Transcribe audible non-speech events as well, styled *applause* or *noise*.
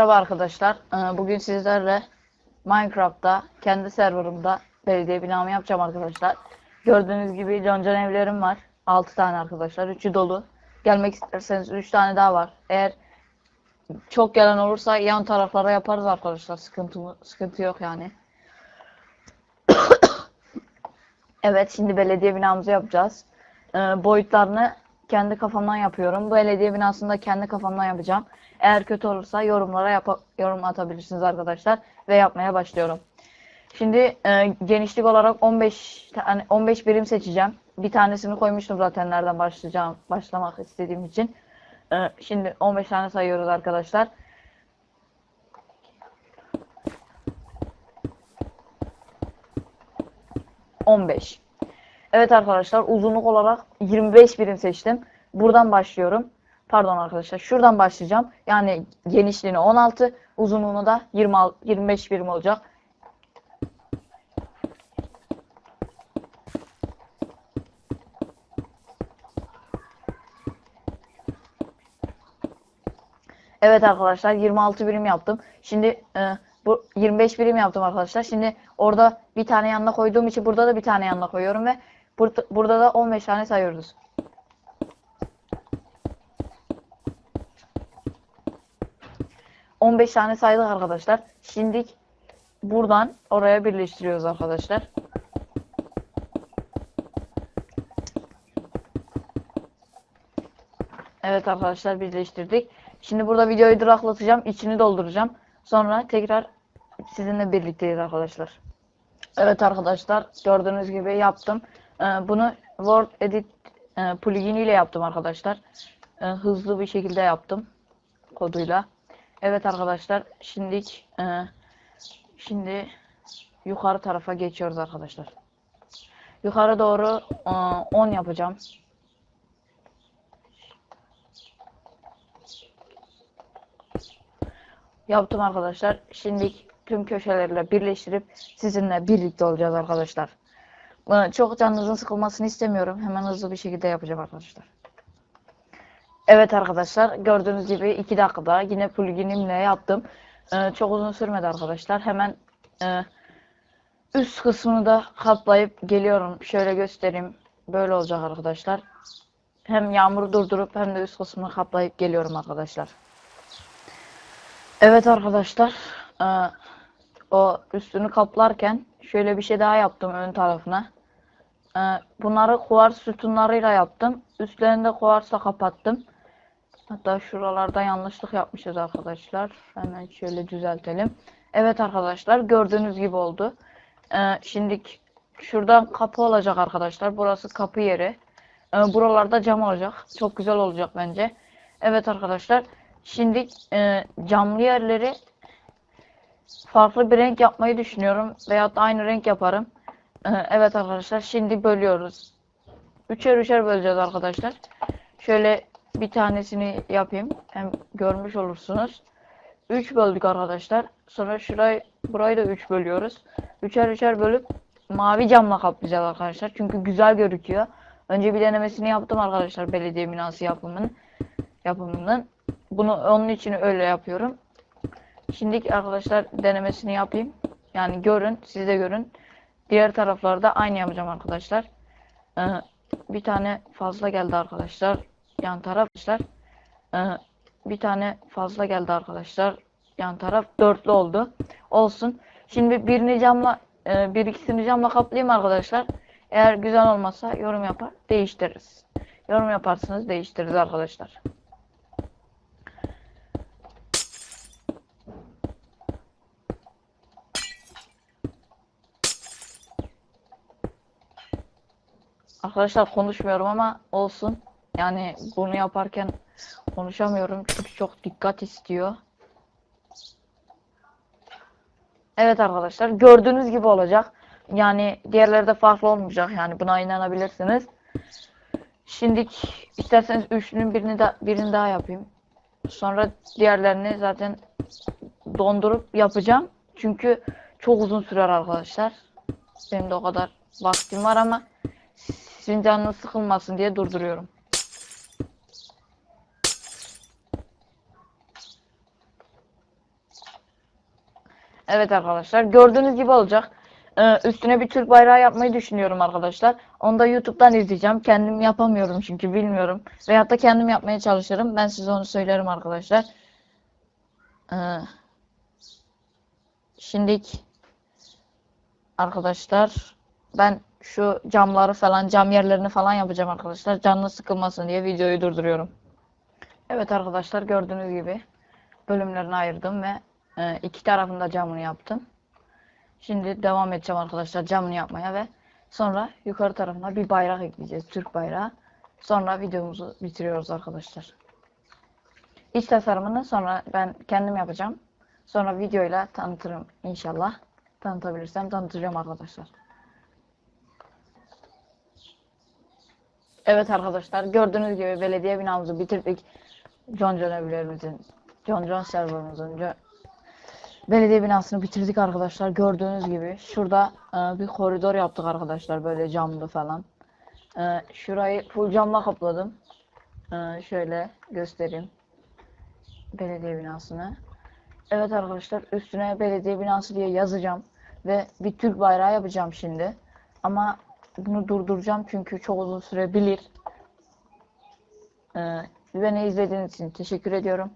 Merhaba arkadaşlar. Ee, Bugün sizlerle Minecraft'ta kendi serverımda belediye binamı yapacağım arkadaşlar. Gördüğünüz gibi cancan evlerim var. 6 tane arkadaşlar. 3'ü dolu. Gelmek isterseniz 3 tane daha var. Eğer çok gelen olursa yan taraflara yaparız arkadaşlar. Sıkıntı? Sıkıntı yok yani. *coughs* Evet şimdi belediye binamızı yapacağız. Ee, boyutlarını kendi kafamdan yapıyorum. Bu belediye binasını da kendi kafamdan yapacağım. Eğer kötü olursa yorumlara yapa- yorum atabilirsiniz arkadaşlar ve yapmaya başlıyorum. Şimdi e, genişlik olarak 15 tane 15 birim seçeceğim. Bir tanesini koymuştum zaten nereden başlayacağım başlamak istediğim için. E, şimdi 15 tane sayıyoruz arkadaşlar. ...15. Evet arkadaşlar uzunluk olarak 25 birim seçtim. Buradan başlıyorum. Pardon arkadaşlar şuradan başlayacağım. Yani genişliğini 16, uzunluğunu da 26, 25 birim olacak. Evet arkadaşlar 26 birim yaptım. Şimdi e, bu 25 birim yaptım arkadaşlar. Şimdi orada bir tane yanına koyduğum için burada da bir tane yanına koyuyorum ve burada, burada da 15 tane sayıyoruz. ...15 tane saydık arkadaşlar. Şimdi buradan oraya birleştiriyoruz arkadaşlar. Evet arkadaşlar birleştirdik. Şimdi burada videoyu duraklatacağım. içini dolduracağım. Sonra tekrar sizinle birlikteyiz arkadaşlar. Evet arkadaşlar gördüğünüz gibi yaptım. Ee, bunu Word Edit e, plugin ile yaptım arkadaşlar. Ee, hızlı bir şekilde yaptım koduyla. Evet arkadaşlar şimdi e, şimdi yukarı tarafa geçiyoruz arkadaşlar. Yukarı doğru e, 10 yapacağım. Yaptım arkadaşlar. Şimdi tüm köşelerle birleştirip sizinle birlikte olacağız arkadaşlar. Ee, Çok canınızın sıkılmasını istemiyorum. Hemen hızlı bir şekilde yapacağım arkadaşlar. Evet arkadaşlar gördüğünüz gibi 2 dakikada yine pluginimle yaptım. Ee, Çok uzun sürmedi arkadaşlar. Hemen e, üst kısmını da kaplayıp geliyorum. Şöyle göstereyim. Böyle olacak arkadaşlar. Hem yağmuru durdurup hem de üst kısmını kaplayıp geliyorum arkadaşlar. Evet arkadaşlar. eee, o üstünü kaplarken şöyle bir şey daha yaptım ön tarafına. Eee, bunları kuvars sütunlarıyla yaptım. Üstlerini de kapattım. Hatta şuralarda yanlışlık yapmışız arkadaşlar. Hemen şöyle düzeltelim. Evet arkadaşlar gördüğünüz gibi oldu. Eee şimdi şuradan kapı olacak arkadaşlar. Burası kapı yeri. Eee, buralarda cam olacak. Çok güzel olacak bence. Evet arkadaşlar. Şimdi e, camlı yerleri farklı bir renk yapmayı düşünüyorum. Veyahut da aynı renk yaparım. E, evet arkadaşlar şimdi bölüyoruz. Üçer üçer böleceğiz arkadaşlar. Şöyle bir tanesini yapayım. Hem görmüş olursunuz. 3 böldük arkadaşlar. Sonra şurayı burayı da 3 bölüyoruz. Üçer üçer bölüp mavi camla kaplayacağız arkadaşlar. Çünkü güzel gözüküyor. Önce bir denemesini yaptım arkadaşlar belediye binası yapımının yapımının. Bunu onun için öyle yapıyorum. Şimdi arkadaşlar denemesini yapayım. Yani görün, siz de görün. Diğer taraflarda aynı yapacağım arkadaşlar. Ee, bir tane fazla geldi arkadaşlar. Yan taraflar. Ee, bir tane fazla geldi arkadaşlar. Yan taraf dörtlü oldu. Olsun. Şimdi birini camla, e, bir ikisini camla kaplayayım arkadaşlar. Eğer güzel olmazsa yorum yapar, değiştiririz. Yorum yaparsınız, değiştiririz arkadaşlar. Arkadaşlar konuşmuyorum ama olsun. Yani bunu yaparken konuşamıyorum çünkü çok dikkat istiyor. Evet arkadaşlar gördüğünüz gibi olacak. Yani diğerleri de farklı olmayacak yani buna inanabilirsiniz. Şimdi isterseniz üçlünün birini de birini daha yapayım. Sonra diğerlerini zaten dondurup yapacağım. Çünkü çok uzun sürer arkadaşlar. Benim de o kadar vaktim var ama sizin canınız sıkılmasın diye durduruyorum. Evet arkadaşlar gördüğünüz gibi olacak. Ee, üstüne bir Türk bayrağı yapmayı düşünüyorum arkadaşlar. Onu da YouTube'dan izleyeceğim. Kendim yapamıyorum çünkü bilmiyorum. Veyahut da kendim yapmaya çalışırım. Ben size onu söylerim arkadaşlar. Ee, şimdilik arkadaşlar ben şu camları falan cam yerlerini falan yapacağım arkadaşlar. Canlı sıkılmasın diye videoyu durduruyorum. Evet arkadaşlar gördüğünüz gibi bölümlerini ayırdım ve e, iki tarafında camını yaptım. Şimdi devam edeceğim arkadaşlar camını yapmaya ve sonra yukarı tarafına bir bayrak ekleyeceğiz. Türk bayrağı. Sonra videomuzu bitiriyoruz arkadaşlar. İç tasarımını sonra ben kendim yapacağım. Sonra videoyla tanıtırım inşallah. Tanıtabilirsem tanıtacağım arkadaşlar. Evet arkadaşlar gördüğünüz gibi belediye binamızı bitirdik. John John evlerimizin, John John serverımızın, Jo- belediye binasını bitirdik arkadaşlar. Gördüğünüz gibi şurada e, bir koridor yaptık arkadaşlar böyle camlı falan. E, şurayı full camla kapladım. E, şöyle göstereyim. Belediye binasını. Evet arkadaşlar üstüne belediye binası diye yazacağım ve bir Türk bayrağı yapacağım şimdi. Ama bunu durduracağım çünkü çok uzun sürebilir. Ee, beni izlediğiniz için teşekkür ediyorum.